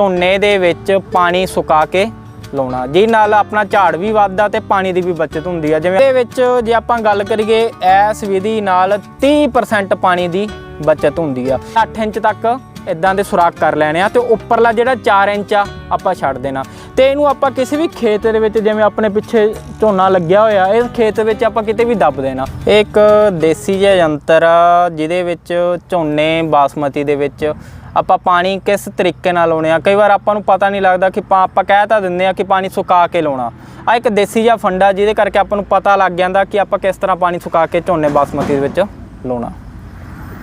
ਝੋਨੇ ਦੇ ਵਿੱਚ ਪਾਣੀ ਸੁਕਾ ਕੇ ਲਾਉਣਾ। ਜਿਹਦੇ ਨਾਲ ਆਪਣਾ ਝਾੜ ਵੀ ਵੱਧਦਾ ਤੇ ਪਾਣੀ ਦੀ ਵੀ ਬਚਤ ਹੁੰਦੀ ਆ। ਜਿਵੇਂ ਇਹਦੇ ਵਿੱਚ ਜੇ ਆਪਾਂ ਗੱਲ ਕਰੀਏ, ਇਸ ਵਿਧੀ ਨਾਲ 30% ਪਾਣੀ ਦੀ ਬਚਤ ਹੁੰਦੀ ਆ। 8 ਇੰਚ ਤੱਕ ਇਦਾਂ ਦੇ ਸੁਰਾਖ ਕਰ ਲੈਣੇ ਆ ਤੇ ਉੱਪਰਲਾ ਜਿਹੜਾ 4 ਇੰਚ ਆ, ਆਪਾਂ ਛੱਡ ਦੇਣਾ। ਤੇ ਇਹਨੂੰ ਆਪਾਂ ਕਿਸੇ ਵੀ ਖੇਤ ਦੇ ਵਿੱਚ ਜਿਵੇਂ ਆਪਣੇ ਪਿੱਛੇ ਝੋਨਾ ਲੱਗਿਆ ਹੋਇਆ ਇਸ ਖੇਤ ਵਿੱਚ ਆਪਾਂ ਕਿਤੇ ਵੀ ਦੱਬ ਦੇਣਾ। ਇਹ ਇੱਕ ਦੇਸੀ ਜਿਹਾ ਯੰਤਰ ਆ, ਜਿਹਦੇ ਵਿੱਚ ਝੋਨੇ ਬਾਸਮਤੀ ਦੇ ਵਿੱਚ ਆਪਾਂ ਪਾਣੀ ਕਿਸ ਤਰੀਕੇ ਨਾਲ ਲਾਉਣੇ ਆ? ਕਈ ਵਾਰ ਆਪਾਂ ਨੂੰ ਪਤਾ ਨਹੀਂ ਲੱਗਦਾ ਕਿ ਆਪਾਂ ਕਹਿ ਤਾਂ ਦਿੰਦੇ ਆ ਕਿ ਪਾਣੀ ਸੁਕਾ ਕੇ ਲਾਉਣਾ। ਆ ਇੱਕ ਦੇਸੀ ਜਿਹਾ ਫੰਡਾ ਜਿਹਦੇ ਕਰਕੇ ਆਪਾਂ ਨੂੰ ਪਤਾ ਲੱਗ ਜਾਂਦਾ ਕਿ ਆਪਾਂ ਕਿਸ ਤਰ੍ਹਾਂ ਪਾਣੀ ਸੁਕਾ ਕੇ ਝੋਨੇ ਬਾਸਮਤੀ ਦੇ ਵਿੱਚ ਲਾਉਣਾ।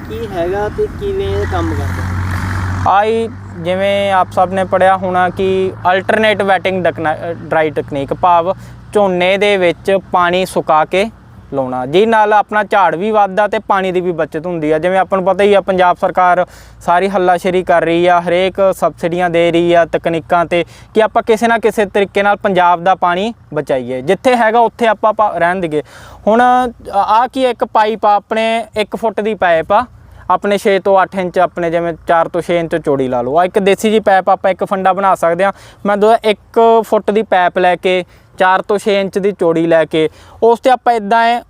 ਕੀ ਹੈਗਾ ਤੇ ਕਿਵੇਂ ਇਹ ਕੰਮ ਕਰਦਾ ਆਈ ਜਿਵੇਂ ਆਪ ਸਭ ਨੇ ਪੜਿਆ ਹੋਣਾ ਕਿ ਅਲਟਰਨੇਟ ਵੈਟਿੰਗ ਡਰਾਈ ਟੈਕਨੀਕ ਭਾਵ ਝੋਨੇ ਦੇ ਵਿੱਚ ਪਾਣੀ ਸੁਕਾ ਕੇ ਲਾਉਣਾ। ਜਿਹਦੇ ਨਾਲ ਆਪਣਾ ਝਾੜ ਵੀ ਵੱਧਦਾ ਤੇ ਪਾਣੀ ਦੀ ਵੀ ਬਚਤ ਹੁੰਦੀ ਆ। ਜਿਵੇਂ ਆਪਾਂ ਨੂੰ ਪਤਾ ਹੀ ਆ, ਪੰਜਾਬ ਸਰਕਾਰ ਸਾਰੀ ਹੱਲਾਸ਼ੇਰੀ ਕਰ ਰਹੀ ਆ, ਹਰੇਕ ਸਬਸਿਡੀਆਂ ਦੇ ਰਹੀ ਆ, ਤਕਨੀਕਾਂ ਤੇ ਕਿ ਆਪਾਂ ਕਿਸੇ ਨਾ ਕਿਸੇ ਤਰੀਕੇ ਨਾਲ ਪੰਜਾਬ ਦਾ ਪਾਣੀ ਬਚਾਈਏ। ਜਿੱਥੇ ਹੈਗਾ, ਉੱਥੇ ਆਪਾਂ ਪਾ- ਰਹਿਣ ਦੇਈਏ। ਹੁਣ ਆ ਕੀ ਇੱਕ ਪਾਈਪ ਆ, ਆਪਣੇ 1 ਫੁੱਟ ਦੀ ਪਾਈਪ ਆ। ਆਪਣੇ 6 ਤੋਂ 8 ਇੰਚ, ਆਪਣੇ ਜਿਵੇਂ 4 ਤੋਂ 6 ਇੰਚ ਚੌੜੀ ਲਾ ਲਓ। ਆ ਇੱਕ ਦੇਸੀ ਜੀ ਪਾਈਪ ਆਪਾਂ ਇੱਕ ਫੰਡਾ ਬਣਾ ਸਕਦੇ ਆ ਮੈਂ ਦੋ 1 ਫੁੱਟ ਦੀ ਪਾਈਪ ਲੈ ਕੇ 4 ਤੋਂ 6 ਇੰਚ ਦੀ ਚੌੜੀ ਲੈ ਕੇ, ਉਸ ਤੇ ਆਪਾਂ ਇਦਾਂ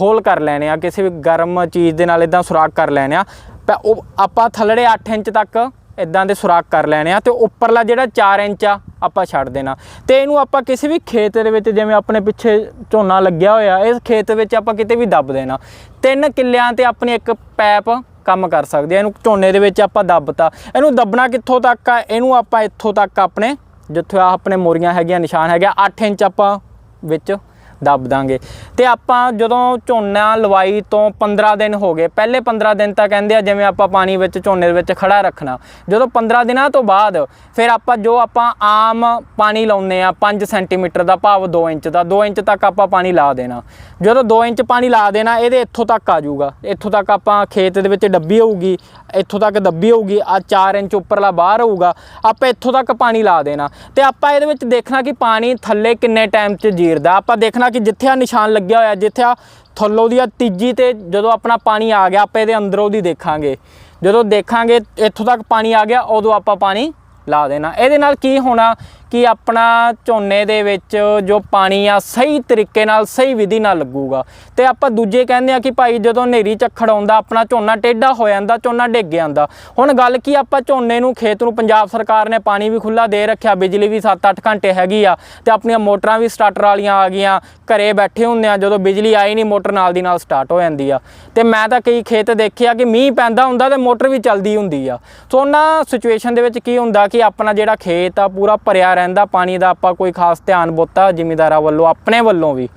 ਹੋਲ ਕਰ ਲੈਣੇ ਆ, ਕਿਸੇ ਵੀ ਗਰਮ ਚੀਜ਼ ਦੇ ਨਾਲ ਇਦਾਂ ਸੁਰਾਖ ਕਰ ਲੈਣੇ ਆ। ਪ- ਉਹ ਆਪਾਂ ਥੱਲੜੇ 8 ਇੰਚ ਤੱਕ ਇਦਾਂ ਦੇ ਸੁਰਾਖ ਕਰ ਲੈਣੇ ਆ ਤੇ ਉੱਪਰਲਾ ਜਿਹੜਾ 4 ਇੰਚ ਆ, ਆਪਾਂ ਛੱਡ ਦੇਣਾ। ਤੇ ਇਹਨੂੰ ਆਪਾਂ ਕਿਸੇ ਵੀ ਖੇਤ ਦੇ ਵਿੱਚ ਜਿਵੇਂ ਆਪਣੇ ਪਿੱਛੇ ਝੋਨਾ ਲੱਗਿਆ ਹੋਇਆ, ਇਸ ਖੇਤ ਵਿੱਚ ਆਪਾਂ ਕਿਤੇ ਵੀ ਦੱਬ ਦੇਣਾ। ਤਿੰਨ ਕਿੱਲਿਆਂ ਤੇ ਆਪਣੀ ਇੱਕ ਪੈਪ ਕੰਮ ਕਰ ਸਕਦੇ ਆ, ਇਹਨੂੰ ਝੋਨੇ ਦੇ ਵਿੱਚ ਆਪਾਂ ਦੱਬਤਾ। ਇਹਨੂੰ ਦੱਬਣਾ ਕਿੱਥੋਂ ਤੱਕ ਆ? ਇਹਨੂੰ ਆਪਾਂ ਇੱਥੋਂ ਤੱਕ ਆਪਣੇ, ਜਿੱਥੇ ਆ ਆਪਣੇ ਮੋਰੀਆਂ ਹੈਗੀਆਂ, ਨਿਸ਼ਾਨ ਹੈਗਾ 8 ਇੰਚ ਆਪਾਂ ਵਿੱਚ ਦੱਬ ਦਾਂਗੇ ਤੇ ਆਪਾਂ ਜਦੋਂ ਝੋਨਾ ਲਵਾਈ ਤੋਂ 15 ਦਿਨ ਹੋ ਗਏ, ਪਹਿਲੇ 15 ਦਿਨ ਤਾਂ ਕਹਿੰਦੇ ਆ ਜਿਵੇਂ ਆਪਾਂ ਪਾਣੀ ਵਿੱਚ ਝੋਨੇ ਦੇ ਵਿੱਚ ਖੜਾ ਰੱਖਣਾ। ਜਦੋਂ 15 ਦਿਨਾਂ ਤੋਂ ਬਾਅਦ ਫਿਰ ਆਪਾਂ ਜੋ ਆਪਾਂ ਆਮ ਪਾਣੀ ਲਾਉਂਦੇ ਆ 5 ਸੈਂਟੀਮੀਟਰ ਦਾ ਭਾਵ 2 ਇੰਚ ਦਾ 2 ਇੰਚ ਤੱਕ ਆਪਾਂ ਪਾਣੀ ਲਾ ਦੇਣਾ। ਜਦੋਂ 2 ਇੰਚ ਪਾਣੀ ਲਾ ਦੇਣਾ, ਇਹਦੇ ਇੱਥੋਂ ਤੱਕ ਆ ਜਾਊਗਾ। ਇੱਥੋਂ ਤੱਕ ਆਪਾਂ ਖੇਤ ਦੇ ਵਿੱਚ ਡੱਬੀ ਹੋਊਗੀ, ਇੱਥੋਂ ਤੱਕ ਦੱਬੀ ਹੋਊਗੀ, ਆ 4 ਇੰਚ ਉੱਪਰਲਾ ਬਾਹਰ ਹੋਊਗਾ, ਆਪਾਂ ਇੱਥੋਂ ਤੱਕ ਪਾਣੀ ਲਾ ਦੇਣਾ। ਤੇ ਆਪਾਂ ਇਹਦੇ ਵਿੱਚ ਦੇਖਣਾ ਕਿ ਪਾਣੀ ਥੱਲੇ ਕਿੰਨੇ ਟਾਈਮ 'ਚ ਜੀਰਦਾ। ਆਪਾਂ ਦੇਖਣਾ ਕਿ ਜਿੱਥੇ ਆ ਨਿਸ਼ਾਨ ਲੱਗਿਆ ਹੋਇਆ, ਜਿੱਥੇ ਆ ਥੱਲੋਂ ਦੀ ਆ ਤੀਜੀ ਤੇ ਜਦੋਂ ਆਪਣਾ ਪਾਣੀ ਆ ਗਿਆ, ਆਪਾਂ ਇਹਦੇ ਅੰਦਰੋਂ ਦੀ ਦੇਖਾਂਗੇ। ਜਦੋਂ ਦੇਖਾਂਗੇ, ਇੱਥੋਂ ਤੱਕ ਪਾਣੀ ਆ ਗਿਆ, ਉਦੋਂ ਆਪਾਂ ਪਾਣੀ ਲਾ ਦੇਣਾ। ਇਹਦੇ ਨਾਲ ਕੀ ਹੋਣਾ ਕਿ ਆਪਣਾ ਝੋਨੇ ਦੇ ਵਿੱਚ ਜੋ ਪਾਣੀ ਆ, ਸਹੀ ਤਰੀਕੇ ਨਾਲ, ਸਹੀ ਵਿਧੀ ਨਾਲ ਲੱਗੂਗਾ। ਤੇ ਆਪਾਂ ਦੂਜੇ ਕਹਿੰਦੇ ਆ ਕਿ ਭਾਈ ਜਦੋਂ ਹਨੇਰੀ ਝੱਖੜ ਆਉਂਦਾ, ਆਪਣਾ ਝੋਨਾ ਟੇਢਾ ਹੋ ਜਾਂਦਾ, ਝੋਨਾ ਡਿੱਗ ਜਾਂਦਾ। ਹੁਣ ਗੱਲ ਕੀ ਆਪਾਂ ਝੋਨੇ ਨੂੰ ਖੇਤ ਨੂੰ ਪੰਜਾਬ ਸਰਕਾਰ ਨੇ ਪਾਣੀ ਵੀ ਖੁੱਲਾ ਦੇ ਰੱਖਿਆ, ਬਿਜਲੀ ਵੀ 7-8 ਘੰਟੇ ਹੈਗੀ ਆ ਤੇ ਆਪਣੀਆਂ ਮੋਟਰਾਂ ਵੀ ਸਟਾਰਟਰ ਵਾਲੀਆਂ ਆ ਗਈਆਂ, ਘਰੇ ਬੈਠੇ ਹੁੰਦੇ ਆ, ਜਦੋਂ ਬਿਜਲੀ ਆਈ ਨਹੀਂ, ਮੋਟਰ ਨਾਲ ਦੀ ਨਾਲ ਸਟਾਰਟ ਹੋ ਜਾਂਦੀ ਆ। ਤੇ ਮੈਂ ਤਾਂ ਕਈ ਖੇਤ ਦੇਖਿਆ ਕਿ ਮੀਂਹ ਪੈਂਦਾ ਹੁੰਦਾ ਤੇ ਮੋਟਰ ਵੀ ਚੱਲਦੀ ਹੁੰਦੀ ਆ। ਸੋ ਉਹਨਾਂ ਸਿਚੁਏਸ਼ਨ ਦੇ ਵਿੱਚ ਕੀ ਹੁੰਦਾ ਕਿ ਆਪਣਾ ਜਿਹੜਾ ਖੇਤ ਆ, ਪੂਰਾ ਭਰਿਆ ਰਹਿੰਦਾ, ਪਾਣੀ ਦਾ ਆਪਾਂ ਕੋਈ ਖਾਸ ਧਿਆਨ ਬੋਤਾ ਜ਼ਿਮੀਂਦਾਰਾਂ ਵੱਲੋਂ, ਆਪਣੇ ਵੱਲੋਂ ਵੀ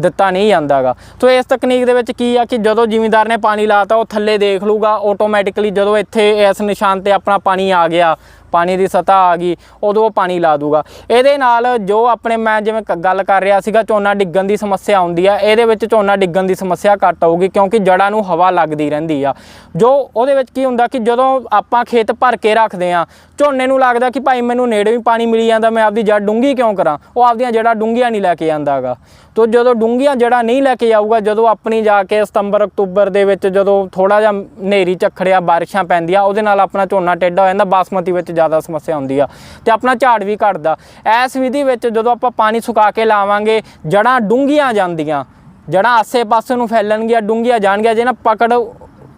ਦਿੱਤਾ ਨਹੀਂ ਜਾਂਦਾਗਾ। ਸੋ ਇਸ ਤਕਨੀਕ ਦੇ ਵਿੱਚ ਕੀ ਆ ਕਿ ਜਦੋਂ ਜ਼ਿਮੀਂਦਾਰ ਨੇ ਪਾਣੀ ਲਾਤਾ, ਉਹ ਥੱਲੇ ਦੇਖ ਲੂਗਾ ਆਟੋਮੈਟਿਕਲੀ ਜਦੋਂ ਇੱਥੇ ਇਸ ਨਿਸ਼ਾਨ ਤੇ ਆਪਣਾ ਪਾਣੀ ਆ ਗਿਆ ਪਾਣੀ ਦੀ ਸਤ੍ਹਾ ਆ ਗਈ, ਉਦੋਂ ਉਹ ਪਾਣੀ ਲਾ ਦੂਗਾ। ਇਹਦੇ ਨਾਲ ਜੋ ਆਪਣੇ ਮੈਂ ਜਿਵੇਂ ਕ- ਗੱਲ ਕਰ ਰਿਹਾ ਸੀਗਾ, ਝੋਨਾ ਡਿੱਗਣ ਦੀ ਸਮੱਸਿਆ ਆਉਂਦੀ ਆ, ਇਹਦੇ ਵਿੱਚ ਝੋਨਾ ਡਿੱਗਣ ਦੀ ਸਮੱਸਿਆ ਘੱਟ ਆਊਗੀ ਕਿਉਂਕਿ ਜੜਾਂ ਨੂੰ ਹਵਾ ਲੱਗਦੀ ਰਹਿੰਦੀ ਆ। ਜੋ ਉਹਦੇ ਵਿੱਚ ਕੀ ਹੁੰਦਾ ਕਿ ਜਦੋਂ ਆਪਾਂ ਖੇਤ ਭਰ ਕੇ ਰੱਖਦੇ ਆ, ਝੋਨੇ ਨੂੰ ਲੱਗਦਾ ਕਿ ਭਾਈ ਮੈਨੂੰ ਨੇੜੇ ਵੀ ਪਾਣੀ ਮਿਲੀ ਜਾਂਦਾ, ਮੈਂ ਆਪਦੀ ਜੜ ਡੂੰਗੀ ਕਿਉਂ ਕਰਾਂ? ਉਹ ਆਪਦੀਆਂ ਜੜਾਂ ਡੂੰਘੀਆਂ ਨਹੀਂ ਲੈ ਕੇ ਜਾਂਦਾਗਾ ਤੋ ਜਦੋਂ ਡੂੰਘੀਆਂ ਜੜਾਂ ਨਹੀਂ ਲੈ ਕੇ ਆਊਗਾ, ਜਦੋਂ ਆਪਣੀ ਜਾ ਕੇ ਸਤੰਬਰ, ਅਕਤੂਬਰ ਦੇ ਵਿੱਚ ਜਦੋਂ ਥੋੜਾ ਜਿਹਾ ਹਨੇਰੀ ਝੱਖੜਿਆ, ਬਾਰਿਸ਼ਾਂ ਪੈਂਦੀਆਂ, ਉਹਦੇ ਨਾਲ ਆਪਣਾ ਝੋਨਾ ਟੇਢਾ ਹੋ ਜਾਂਦਾ, ਬਾਸਮਤੀ ਵਿੱਚ ਜ਼ਿਆਦਾ ਸਮੱਸਿਆ ਹੁੰਦੀ ਆ ਤੇ ਆਪਣਾ ਝਾੜ ਵੀ ਘਟਦਾ। ਇਸ ਵਿਧੀ ਵਿੱਚ ਜਦੋਂ ਆਪਾਂ ਪਾਣੀ ਸੁਕਾ ਕੇ ਲਾਵਾਂਗੇ ਜੜਾਂ ਡੂੰਘੀਆਂ ਜਾਂਦੀਆਂ। ਜੜਾਂ ਆਸੇ-ਪਾਸੇ ਨੂੰ ਫੈਲਣਗੀਆਂ, ਡੂੰਘੀਆਂ ਜਾਣਗੀਆਂ, ਜਿਹਨਾਂ ਪਕੜ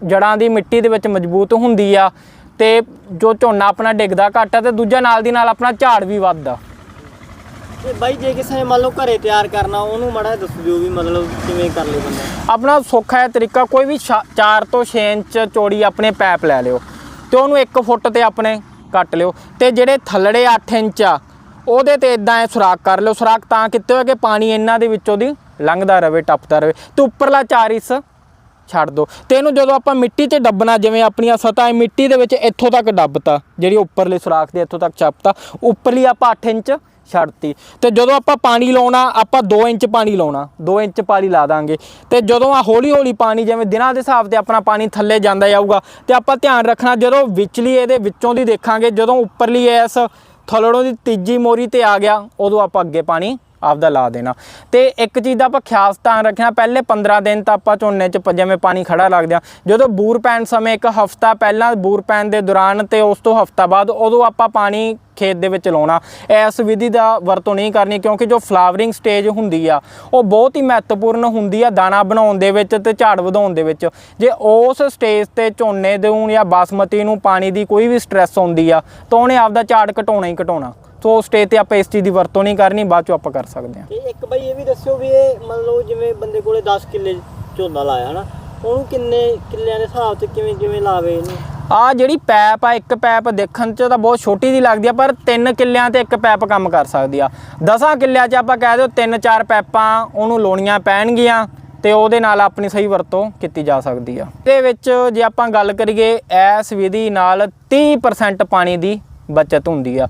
ਜੜਾਂ ਦੀ ਮਿੱਟੀ ਦੇ ਵਿੱਚ ਮਜ਼ਬੂਤ ਹੁੰਦੀ ਆ ਤੇ ਜੋ ਝੋਨਾ ਆਪਣਾ ਡਿੱਗਦਾ ਘੱਟ ਆ ਤੇ ਦੂਜਾ ਨਾਲ ਦੀ ਨਾਲ ਆਪਣਾ ਝਾੜ ਵੀ ਵੱਧਦਾ। ਤੇ ਬਾਈ ਜੇ ਕਿਸੇ ਨੇ ਮੰਨ ਲਓ ਘਰੇ ਤਿਆਰ ਕਰਨਾ, ਉਹਨੂੰ ਮਾੜਾ ਦੱਸ ਦਿਓ ਵੀ ਮਤਲਬ ਕਿਵੇਂ ਕਰ ਲੇ ਬੰਦਾ। ਆਪਣਾ ਸੌਖਾ ਹੈ, ਤਰੀਕਾ ਕੋਈ ਵੀ 4 ਤੋਂ 6 ਇੰਚ ਚੌੜੀ ਆਪਣੇ ਪੈਪ ਲੈ ਲਿਓ ਤੇ ਉਹਨੂੰ 1 ਫੁੱਟ ਤੇ ਆਪਣੇ ਕੱਟ ਲਿਓ ਤੇ ਜਿਹੜੇ ਥੱਲੜੇ 8 ਇੰਚ ਆ, ਉਹਦੇ ਤੇ ਇਦਾਂ ਐ ਸੁਰਾਖ ਕਰ ਲਿਓ। ਸੁਰਾਖ ਤਾਂ ਕਿਤੇ ਹੋਏ ਕਿ ਪਾਣੀ ਇਹਨਾਂ ਦੇ ਵਿੱਚੋਂ ਦੀ ਲੰਘਦਾ ਰਵੇ, ਟੱਪਦਾ ਰਵੇ। ਤੇ ਉੱਪਰਲਾ 4 ਇੰਚ ਛੱਡ ਦੋ ਤੇ ਇਹਨੂੰ ਜਦੋਂ ਆਪਾਂ ਮਿੱਟੀ 'ਚ ਡੱਬਣਾ, ਜਿਵੇਂ ਆਪਣੀਆਂ ਸਤਹਾਂ ਮਿੱਟੀ ਦੇ ਵਿੱਚ ਇੱਥੋਂ ਤੱਕ ਡੱਬਤਾ, ਜਿਹੜੀ ਉੱਪਰਲੇ ਸੁਰਾਖ ਦੇ ਇੱਥੋਂ ਤੱਕ ਛੱਪਤਾ ਉੱਪਰਲੀ ਆਪਾਂ 8 ਇੰਚ ਛੱਡਤੀ। ਤੇ ਜਦੋਂ ਆਪਾਂ ਪਾਣੀ ਲਾਉਣਾ, ਆਪਾਂ 2 ਇੰਚ ਪਾਣੀ ਲਾਉਣਾ 2 ਇੰਚ ਪਾਣੀ ਲਾ ਦਾਂਗੇ। ਤੇ ਜਦੋਂ ਆ ਹੌਲੀ ਹੌਲੀ ਪਾਣੀ, ਜਿਵੇਂ ਦਿਨਾਂ ਦੇ ਹਿਸਾਬ ਤੇ ਆਪਣਾ ਪਾਣੀ ਥੱਲੇ ਜਾਂਦਾ ਜਾਊਗਾ, ਤੇ ਆਪਾਂ ਧਿਆਨ ਰੱਖਣਾ, ਜਦੋਂ ਵਿਚਲੀ ਇਹਦੇ ਵਿੱਚੋਂ ਦੀ ਦੇਖਾਂਗੇ, ਜਦੋਂ ਉੱਪਰਲੀ ਐਸ ਥਲੜੋਂ ਦੀ ਤੀਜੀ ਮੋਰੀ ਤੇ ਆ ਗਿਆ, ਉਦੋਂ ਆਪਾਂ ਅੱਗੇ ਪਾਣੀ ਆਪਦਾ ਲਾ ਦੇਣਾ। ਤੇ ਇੱਕ ਚੀਜ਼ ਦਾ ਆਪਾਂ ਖਾਸ ਧਿਆਨ ਰੱਖਣਾ, ਪਹਿਲੇ 15 ਦਿਨ ਤਾਂ ਆਪਾਂ ਝੋਨੇ 'ਚ ਜਿਵੇਂ ਪਾਣੀ ਖੜਾ ਰੱਖਦੇ ਆ ਜਦੋਂ ਬੂਰ ਪੈਣ ਸਮੇਂ ਇੱਕ ਹਫਤਾ ਪਹਿਲਾਂ ਬੂਰ ਪੈਣ ਦੇ ਦੌਰਾਨ ਤੇ ਉਸ ਤੋਂ ਹਫਤਾ ਬਾਅਦ ਉਦੋਂ ਆਪਾਂ ਪਾਣੀ ਖੇਤ ਦੇ ਵਿੱਚ ਲਾਉਣਾ। ਇਸ ਵਿਧੀ ਦਾ ਵਰਤੋਂ ਨਹੀਂ ਕਰਨੀ ਕਿਉਂਕਿ ਜੋ ਫਲਾਵਰਿੰਗ ਸਟੇਜ ਹੁੰਦੀ ਆ, ਉਹ ਬਹੁਤ ਹੀ ਮਹੱਤਵਪੂਰਨ ਹੁੰਦੀ ਆ ਦਾਣਾ ਬਣਾਉਣ ਦੇ ਵਿੱਚ ਤੇ ਝਾੜ ਵਧਾਉਣ ਦੇ ਵਿੱਚ। ਜੇ ਉਸ ਸਟੇਜ ਤੇ ਝੋਨੇ ਦੇ ਨੂੰ ਜਾਂ ਬਾਸਮਤੀ ਨੂੰ ਪਾਣੀ ਦੀ ਕੋਈ ਵੀ ਸਟ੍ਰੈਸ ਆਉਂਦੀ ਆ, ਤਾਂ ਉਹਨੇ ਆਪਦਾ ਝਾੜ ਘਟਾਉਣਾ ਹੀ ਘਟਾਉਣਾ। ਸੋ ਸਟੇਜ ਤੇ ਆਪਾਂ ਇਸ ਚੀਜ਼ ਦੀ ਵਰਤੋਂ ਨਹੀਂ ਕਰਨੀ ਬਾਅਦ ਚੋਂ ਆਪਾਂ ਕਰ ਸਕਦੇ ਹਾਂ। ਤੇ ਇੱਕ ਬਾਈ ਇਹ ਵੀ ਦੱਸਿਓ ਵੀ ਇਹ ਮੰਨ ਲਓ ਜਿਵੇਂ ਬੰਦੇ ਕੋਲੇ 10 ਕਿੱਲੇ ਝੋਨਾ ਲਾਇਆ ਹਨਾ ਉਹਨੂੰ ਕਿੰਨੇ ਕਿੱਲਿਆਂ ਦੇ ਹਿਸਾਬ ਤੇ ਕਿਵੇਂ ਕਿਵੇਂ ਲਾਵੇ ਇਹਨੂੰ? ਆ ਜਿਹੜੀ ਪੈਪ ਆ ਇੱਕ ਪੈਪ ਦੇਖਣ 'ਚ ਤਾਂ ਬਹੁਤ ਛੋਟੀ ਦੀ ਲੱਗਦੀ ਆ ਪਰ ਤਿੰਨ ਕਿੱਲਿਆਂ ਤੇ ਇੱਕ ਪੈਪ ਕੰਮ ਕਰ ਸਕਦੀ ਆ। 10 ਕਿੱਲਿਆਂ 'ਚ ਆਪਾਂ ਕਹਿ ਦਿਓ ਤਿੰਨ ਚਾਰ ਪੈਪਾਂ ਉਹਨੂੰ ਲਾਉਣੀਆਂ ਪੈਣਗੀਆਂ ਤੇ ਉਹਦੇ ਨਾਲ ਆਪਣੀ ਸਹੀ ਵਰਤੋਂ ਕੀਤੀ ਜਾ ਸਕਦੀ ਆ। ਇਹਦੇ ਵਿੱਚ ਜੇ ਆਪਾਂ ਗੱਲ ਕਰੀਏ ਇਸ ਵਿਧੀ ਨਾਲ 30% ਪਾਣੀ ਦੀ ਬਚਤ ਹੁੰਦੀ ਆ।